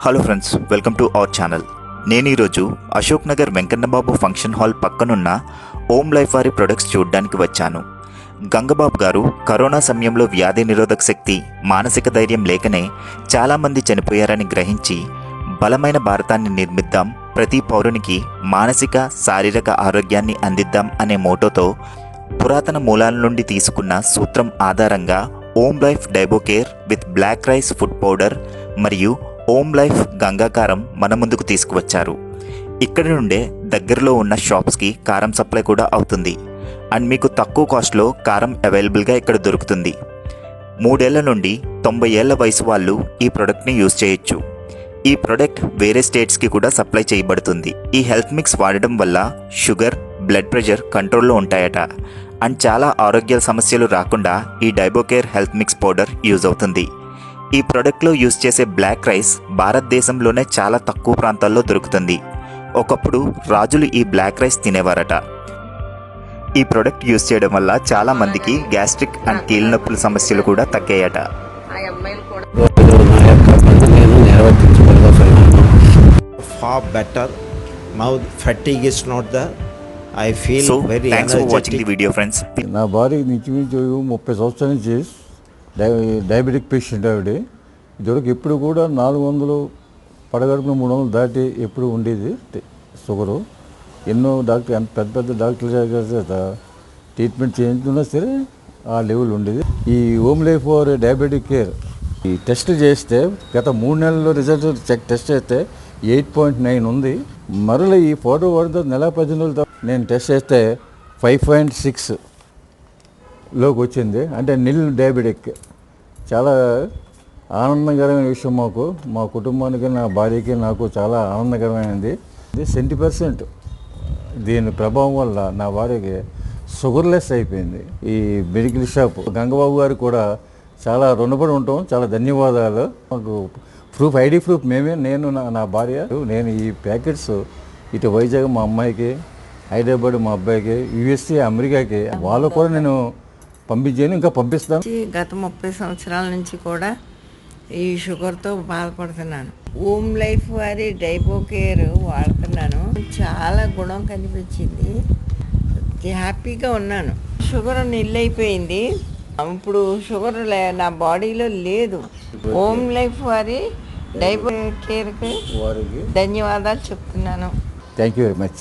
Hello friends welcome to our channel నేను ఈరోజు Ashok Nagar Venkannababu function hall పక్కనున్న ఓం లైఫ్ వారి ప్రొడక్ట్స్ చూడడానికి వచ్చాను. గంగబాబు గారు కరోనా సమయంలో వ్యాధి నిరోధక శక్తి మానసిక ధైర్యం లేకనే చాలామంది చనిపోయారని గ్రహించి బలమైన భారతాన్ని నిర్మిద్దాం ప్రతి పౌరునికి మానసిక శారీరక ఆరోగ్యాన్ని అందిద్దాం అనే మోటోతో పురాతన మూలాల నుండి తీసుకున్న సూత్రం ఆధారంగా Om life Diabocare with black rice food powder మరియు ఓం లైఫ్ గంగాకారం మన ముందుకు తీసుకువచ్చారు. ఇక్కడ నుండే దగ్గరలో ఉన్న షాప్స్కి కారం సప్లై కూడా అవుతుంది. అండ్ మీకు తక్కువ కాస్ట్లో కారం అవైలబుల్గా ఇక్కడ దొరుకుతుంది. మూడేళ్ళ నుండి తొంభై ఏళ్ళ వయసు వాళ్ళు ఈ ప్రోడక్ట్ని యూజ్ చేయొచ్చు. ఈ ప్రోడక్ట్ వేరే స్టేట్స్కి కూడా సప్లై చేయబడుతుంది. ఈ హెల్త్ మిక్స్ వాడడం వల్ల షుగర్ బ్లడ్ ప్రెషర్ కంట్రోల్లో ఉంటాయట. అండ్ చాలా ఆరోగ్య సమస్యలు రాకుండా ఈ Diabocare health mix powder use అవుతుంది. ఈ ప్రోడక్ట్లో యూజ్ చేసే బ్లాక్ రైస్ భారతదేశంలోనే చాలా తక్కువ ప్రాంతాల్లో దొరుకుతుంది ఒకప్పుడు రాజులు ఈ బ్లాక్ రైస్ తినేవారట ఈ ప్రోడక్ట్ యూజ్ చేయడం వల్ల చాలా మందికి గ్యాస్ట్రిక్ అండ్ కీళ్ళ నొప్పుల సమస్యలు కూడా తగ్గాయట ఆ అమ్మాయిలు కూడా రోజు నా యొక్క పని నేను నిర్వర్తించగలుగుతున్నాను far better. Now fatigue is not there. I feel so very thanks for watching the. Video friends నా భార్య ఇంచుమించు ముప్పై సంవత్సరాల నుంచి డై డయాబెటిక్ పేషెంట్ ఆవిడ. ఇదివరకు ఎప్పుడు కూడా నాలుగు వందలు పడగడుపున మూడు వందలు దాటి ఎప్పుడు ఉండేది షుగరు. ఎన్నో డాక్టర్ ఎంత పెద్ద పెద్ద డాక్టర్ల చేత ట్రీట్మెంట్ చేయించుకున్నా సరే ఆ లెవెల్ ఉండేది. ఈ home life for diabetic care ఈ టెస్ట్ చేస్తే గత మూడు నెలల్లో రిజల్ట్ చెక్ టెస్ట్ చేస్తే ఎయిట్ పాయింట్ నైన్ ఉంది. మరలా ఈ ఫోటో పడితే నెల పది నెలలతో నేను టెస్ట్ చేస్తే ఫైవ్ పాయింట్ సిక్స్ లోకి వచ్చింది అంటే నిల్ డయాబెటిక్ చాలా ఆనందకరమైన విషయం మాకు. మా కుటుంబానికి నా భార్యకి నాకు చాలా ఆనందకరమైనది. ఇది సెంటీ పర్సెంట్. దీని ప్రభావం వల్ల నా భార్యకి షుగర్లెస్ అయిపోయింది. ఈ మెడికల్ షాప్. గంగబాబు గారు కూడా చాలా రుణపడి ఉంటాం. చాలా ధన్యవాదాలు. మాకు ప్రూఫ్ ఐడి ప్రూఫ్ మేమే. నేను నా నా భార్య. నేను ఈ ప్యాకెట్స్ ఇటు వైజాగ్ మా అమ్మాయికి హైదరాబాద్ మా అబ్బాయికి యుఎస్ఏ అమెరికాకి వాళ్ళు కూడా నేను పంపించాను ఇంకా పంపిస్తాను. గత ముప్పై సంవత్సరాల నుంచి కూడా ఈ షుగర్తో బాధపడుతున్నాను. ఓమ్ లైఫ్ వారి డైబో కేర్ వాడుతున్నాను. చాలా గుణం కనిపించింది. హ్యాపీగా ఉన్నాను. షుగర్ నిల్లైపోయింది ఇప్పుడు షుగర్ లే నా బాడీలో లేదు. ఓమ్ లైఫ్ వారి డైబో కేర్కి ధన్యవాదాలు చెప్తున్నాను. Thank you very much.